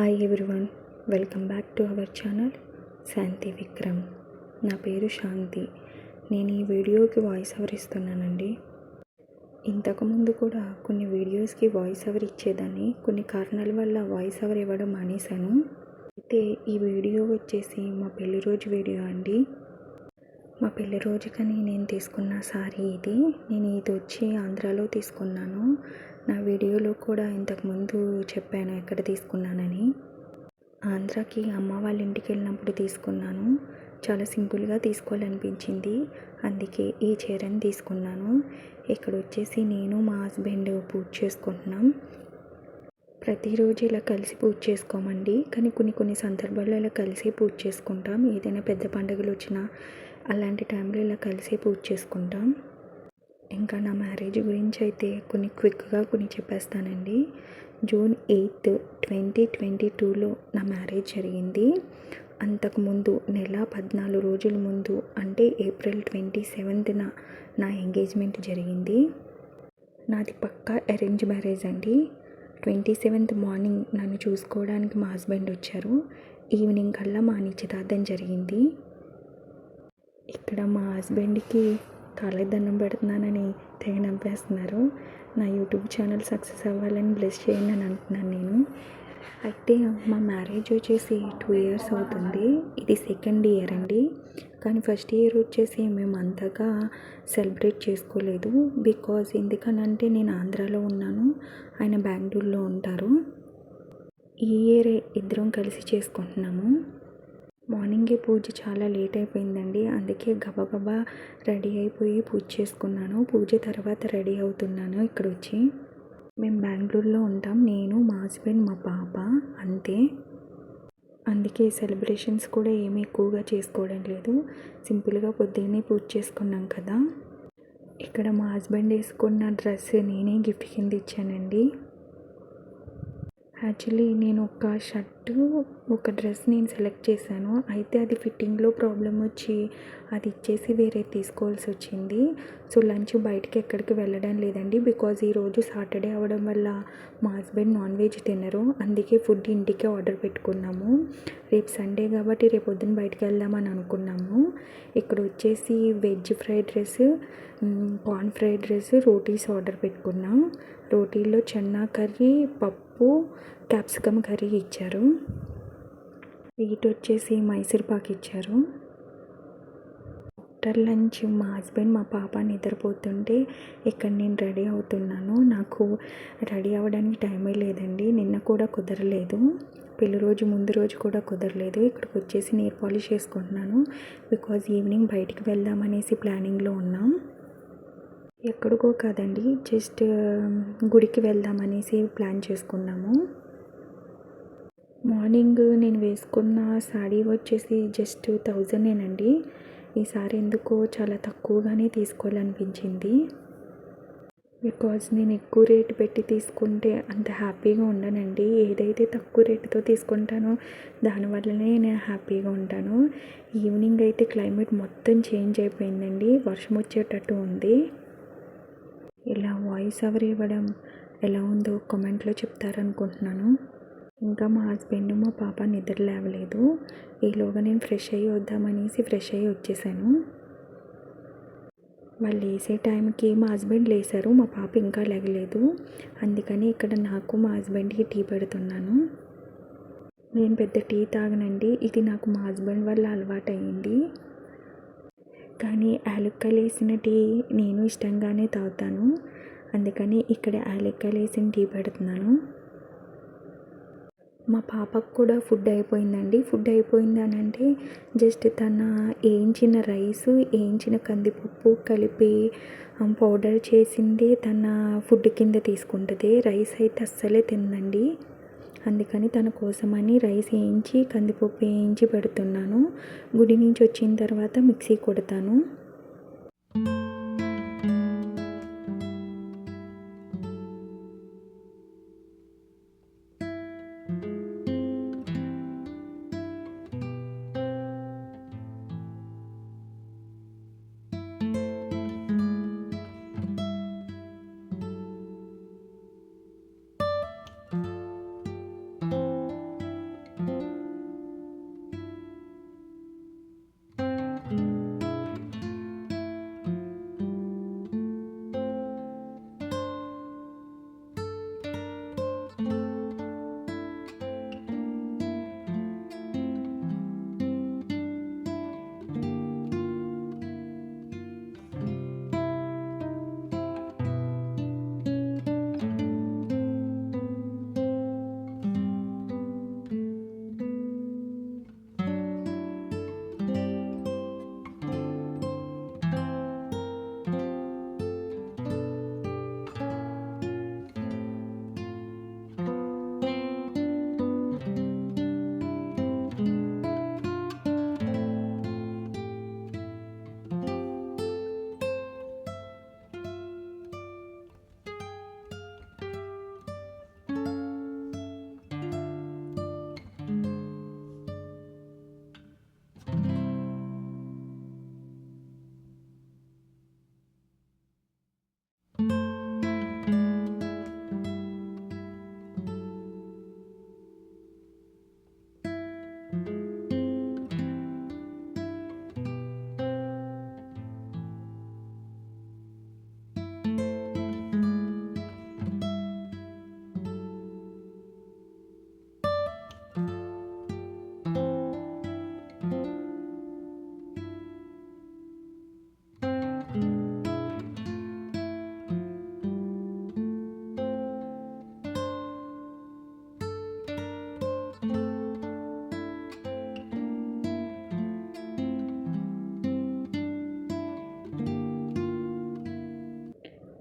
Hi everyone welcome back to our channel Shanti Vikram నా పేరు శాంతి నేను ఈ వీడియోకి వాయిస్ ఓవర్ ఇస్తున్నానండి. ఇంతకుముందు కూడా కొన్ని వీడియోస్కి వాయిస్ ఓవర్ ఇచ్చేదాన్ని కొన్ని కారణాల వల్ల వాయిస్ ఓవర్ ఇవ్వడం మానేశాను. అయితే ఈ వీడియో వచ్చేసి మా పెళ్ళి రోజు వీడియో అండి. మా పెళ్ళి రోజుకని నేను తీసుకున్న సారీ ఇది. నేను ఇది వచ్చి ఆంధ్రాలో తీసుకున్నాను. నా వీడియోలో కూడా ఇంతకుముందు చెప్పాను ఎక్కడ తీసుకున్నానని. ఆంధ్రాకి అమ్మ వాళ్ళ ఇంటికి వెళ్ళినప్పుడు తీసుకున్నాను. చాలా సింపుల్గా తీసుకోవాలనిపించింది. అందుకే ఈ చీరని తీసుకున్నాను. ఇక్కడ వచ్చేసి నేను మా హస్బెండ్ పూజ చేసుకుంటున్నాం. ప్రతిరోజు ఇలా కలిసి పూజ చేసుకోమండి. కానీ కొన్ని కొన్ని సందర్భాల్లో ఇలా కలిసి పూజ చేసుకుంటాం. ఏదైనా పెద్ద పండుగలు వచ్చినా అలాంటి టైంలో ఇలా కలిసి పూజ చేసుకుంటాం. ఇంకా నా మ్యారేజ్ గురించి అయితే కొన్ని క్విక్గా కొన్ని చెప్పేస్తానండి. జూన్ ఎయిత్ ట్వంటీ ట్వంటీ టూలో నా మ్యారేజ్ జరిగింది. అంతకుముందు నెల పద్నాలుగు రోజుల ముందు అంటే ఏప్రిల్ ట్వంటీ సెవెంత్న నా ఎంగేజ్మెంట్ జరిగింది. నాది పక్కా అరేంజ్ మ్యారేజ్ అండి. ట్వంటీ సెవెంత్ మార్నింగ్ నన్ను చూసుకోవడానికి మా హస్బెండ్ వచ్చారు. ఈవినింగ్ కల్లా మా నిశ్చితార్థం జరిగింది. ఇక్కడ మా హస్బెండ్కి కాళ్ళకి దండం పెడుతున్నానని తెగ నవ్వేస్తున్నారు. నా యూట్యూబ్ ఛానల్ సక్సెస్ అవ్వాలని బ్లెస్ చేయండి అని అంటున్నాను నేను. అయితే మా మ్యారేజ్ వచ్చేసి టూ ఇయర్స్ అవుతుంది. ఇది సెకండ్ ఇయర్ అండి. కానీ ఫస్ట్ ఇయర్ వచ్చేసి మేము అంతగా సెలబ్రేట్ చేసుకోలేదు. బికాజ్ ఎందుకనంటే నేను ఆంధ్రాలో ఉన్నాను. ఆయన బెంగళూరులో ఉంటారు. ఈ ఇయర్ ఇద్దరం కలిసి చేసుకుంటున్నాము. మార్నింగే పూజ చాలా లేట్ అయిపోయిందండి. అందుకే గబగబా రెడీ అయిపోయి పూజ చేసుకున్నాను. పూజ తర్వాత రెడీ అవుతున్నాను ఇక్కడ వచ్చి మేము బెంగళూరులో ఉంటాం. నేను మా హస్బెండ్ మా పాప అంతే. అందుకే సెలబ్రేషన్స్ కూడా ఏమీ ఎక్కువగా చేసుకోవడం లేదు. సింపుల్గా పొద్దున్నే పూజ చేసుకున్నాం కదా. ఇక్కడ మా హస్బెండ్ వేసుకున్న డ్రెస్ నేనే గిఫ్ట్ కింద ఇచ్చానండి. యాక్చువల్లీ నేను ఒక షర్టు ఒక డ్రెస్ నేను సెలెక్ట్ చేశాను. అయితే అది ఫిట్టింగ్లో ప్రాబ్లం వచ్చి అది ఇచ్చేసి వేరే తీసుకోవాల్సి వచ్చింది. సో లంచ్ బయటికి ఎక్కడికి వెళ్ళడం లేదండి. బికాజ్ ఈరోజు సాటర్డే అవ్వడం వల్ల మా హస్బెండ్ నాన్ వెజ్ తినరు. అందుకే ఫుడ్ ఇంటికే ఆర్డర్ పెట్టుకున్నాము. రేపు సండే కాబట్టి రేపు పొద్దున్న బయటకు వెళ్దామని అనుకున్నాము. ఇక్కడ వచ్చేసి veg fried rice corn fried rice rotis order పెట్టుకున్నాం. రోటీల్లో చెన్నా కర్రీ పప్పు క్యాప్సికమ్ కర్రీ ఇచ్చారు. స్వీట్ వచ్చేసి మైసూర్ పాక్ ఇచ్చారు. ఆఫ్టర్ లంచ్ మా హస్బెండ్ మా పాప నిద్రపోతుంటే ఇక్కడ నేను రెడీ అవుతున్నాను. నాకు రెడీ అవ్వడానికి టైమే లేదండి. నిన్న కూడా కుదరలేదు. పెళ్ళి రోజు ముందు రోజు కూడా కుదరలేదు. ఇక్కడికి వచ్చేసి నేర్ పాలిష్ చేసుకుంటున్నాను. బికాజ్ ఈవినింగ్ బయటికి వెళ్దామనేసి ప్లానింగ్లో ఉన్నాం. ఎక్కడికో కాదండి జస్ట్ um, గుడికి వెళ్దామనేసి ప్లాన్ చేసుకున్నాము. మార్నింగ్ నేను వేసుకున్న శాడీ వచ్చేసి జస్ట్ థౌజండేనండి. ఈ ఎందుకో చాలా తక్కువగానే తీసుకోవాలనిపించింది. బికాజ్ నేను ఎక్కువ రేటు పెట్టి తీసుకుంటే అంత హ్యాపీగా ఉండనండి. ఏదైతే తక్కువ రేటుతో తీసుకుంటానో దానివల్లనే నేను హ్యాపీగా ఉంటాను. ఈవినింగ్ అయితే క్లైమేట్ మొత్తం చేంజ్ అయిపోయిందండి. వర్షం వచ్చేటట్టు ఉంది. ఇలా వాయిస్ ఓవర్ ఇవ్వడం ఎలా ఉందో కామెంట్లో చెప్తారనుకుంటున్నాను. ఇంకా మా హస్బెండ్ మా పాప నిద్ర లేవలేదు. ఈలోగా నేను ఫ్రెష్ అయ్యి వద్దామనేసి ఫ్రెష్ అయ్యి వచ్చేసాను. వాళ్ళు లేసే టైంకి మా హస్బెండ్ లేసారు. మా పాప ఇంకా లేగలేదు అందుకని ఇక్కడ నాకు మా హస్బెండ్కి టీ పెడుతున్నాను. నేను పెద్ద టీ తాగనండి. ఇది నాకు మా హస్బెండ్ వల్ల అలవాటు అయ్యింది కానీ యాలక్కాయలు వేసిన టీ నేను ఇష్టంగానే తాగుతాను. అందుకని ఇక్కడ యాలక్కాయలు వేసిన టీ పెడుతున్నాను. మా పాపకు కూడా ఫుడ్ అయిపోయిందండి. ఫుడ్ అయిపోయింది అంటే జస్ట్ తన వేయించిన రైస్ వేయించిన కందిపప్పు కలిపి పౌడర్ చేసింది తన ఫుడ్ కింద తీసుకుంటుంది. రైస్ అయితే అస్సలే తిందండి అందుకని తన కోసమని రైస్ వేయించి కందిపప్పు వేయించి పెడుతున్నాను. గుడి నుంచి వచ్చిన తర్వాత మిక్సీ కొడతాను.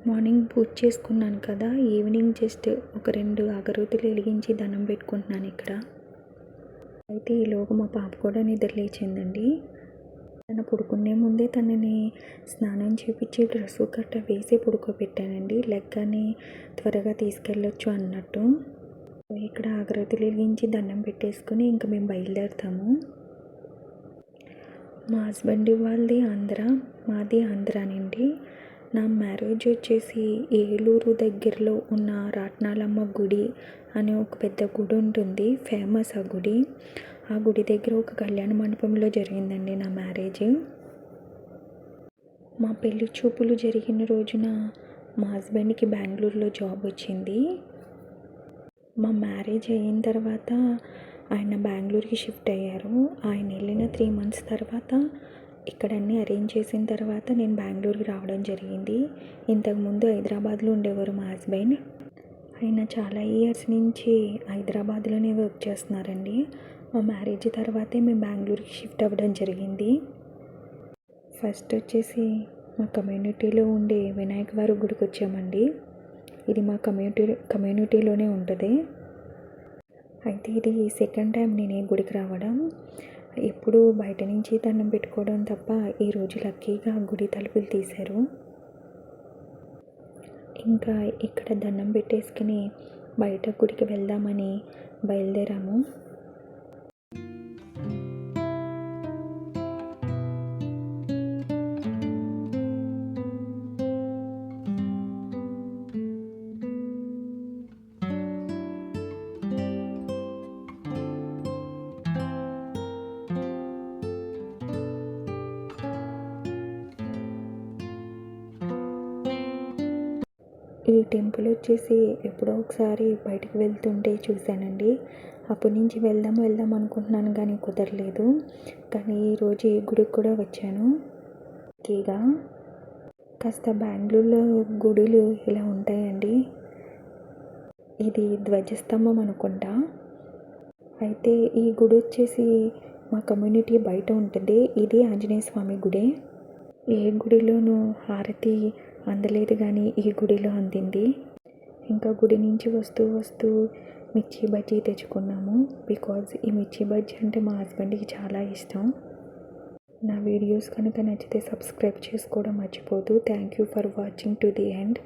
మార్నింగ్ పూజ చేసుకున్నాను కదా ఈవినింగ్ జస్ట్ ఒక రెండు అగరొత్తులు వెలిగించి దండం పెట్టుకుంటున్నాను ఇక్కడ. అయితే ఈలోగా మా పాప కూడా నిద్ర లేచిందండి. తను పడుకునే ముందే తనని స్నానం చేపించి డ్రెస్సు గట్ట వేసి పడుకోబెట్టానండి. లెగ్గాని త్వరగా తీసుకెళ్ళొచ్చు అన్నట్టు. ఇక్కడ అగరత్తులు వెలిగించి దండం పెట్టేసుకుని ఇంకా మేము బయలుదేరుతాము. మా హస్బెండ్ వాళ్ళది ఆంధ్ర మాది ఆంధ్రానండి. నా మ్యారేజ్ వచ్చేసి ఏలూరు దగ్గరలో ఉన్న రాట్నాలమ్మ గుడి అనే ఒక పెద్ద గుడి ఉంటుంది. ఫేమస్ ఆ గుడి. ఆ గుడి దగ్గర ఒక కళ్యాణ మండపంలో జరిగిందండి నా మ్యారేజ్. మా పెళ్ళి చూపులు జరిగిన రోజున మా హస్బెండ్కి బెంగళూరులో జాబ్ వచ్చింది. మా మ్యారేజ్ అయిన తర్వాత ఆయన బెంగళూరుకి షిఫ్ట్ అయ్యారు. ఆయన వెళ్ళిన త్రీ మంత్స్ తర్వాత ఇక్కడ అన్నీ అరేంజ్ చేసిన తర్వాత నేను బెంగళూరుకి రావడం జరిగింది. ఇంతకుముందు హైదరాబాద్లో ఉండేవారు మా హస్బెండ్. ఆయన చాలా ఇయర్స్ నుంచి హైదరాబాద్లోనే వర్క్ చేస్తున్నారండి. మా మ్యారేజ్ తర్వాతే మేము బెంగళూరుకి షిఫ్ట్ అవ్వడం జరిగింది. ఫస్ట్ వచ్చేసి మా కమ్యూనిటీలో ఉండే వినాయక వారి గుడికి వచ్చామండి. ఇది మా కమ్యూనిటీ కమ్యూనిటీలోనే ఉంటుంది. అయితే ఇది సెకండ్ టైం నేను గుడికి రావడం. ఎప్పుడు బయట నుంచి దండం పెట్టుకోవడం తప్ప ఈరోజు లక్కీగా గుడి తలుపులు తీశారు. ఇంకా ఇక్కడ దండం పెట్టేసుకుని బయట గుడికి వెళ్దామని బయలుదేరాము. ఈ టెంపుల్ వచ్చేసి ఎప్పుడో ఒకసారి బయటకు వెళ్తుంటే చూశానండి. అప్పటి నుంచి వెళ్దాం వెళ్దాం అనుకుంటున్నాను కానీ కుదరలేదు. కానీ ఈరోజు ఈ గుడికి కూడా వచ్చాను. లక్కీగా కాస్త బెంగళూరులో గుడులు ఇలా ఉంటాయండి. ఇది ధ్వజస్తంభం అనుకుంటా. అయితే ఈ గుడి వచ్చేసి మా కమ్యూనిటీ బయట ఉంటుంది. ఇది ఆంజనేయ స్వామి గుడి. ఏ గుడిలోనూ హారతి అందలేదు కానీ ఈ గుడిలో అందింది. ఇంకా గుడి నుంచి వస్తూ వస్తూ మిర్చి బజ్జీ తెచ్చుకున్నాము. బికాజ్ ఈ మిర్చి బజ్జీ అంటే మా హస్బెండ్కి చాలా ఇష్టం. నా వీడియోస్ కనుక నచ్చితే సబ్స్క్రైబ్ చేసుకోవడం మర్చిపోదు thank you for watching to the end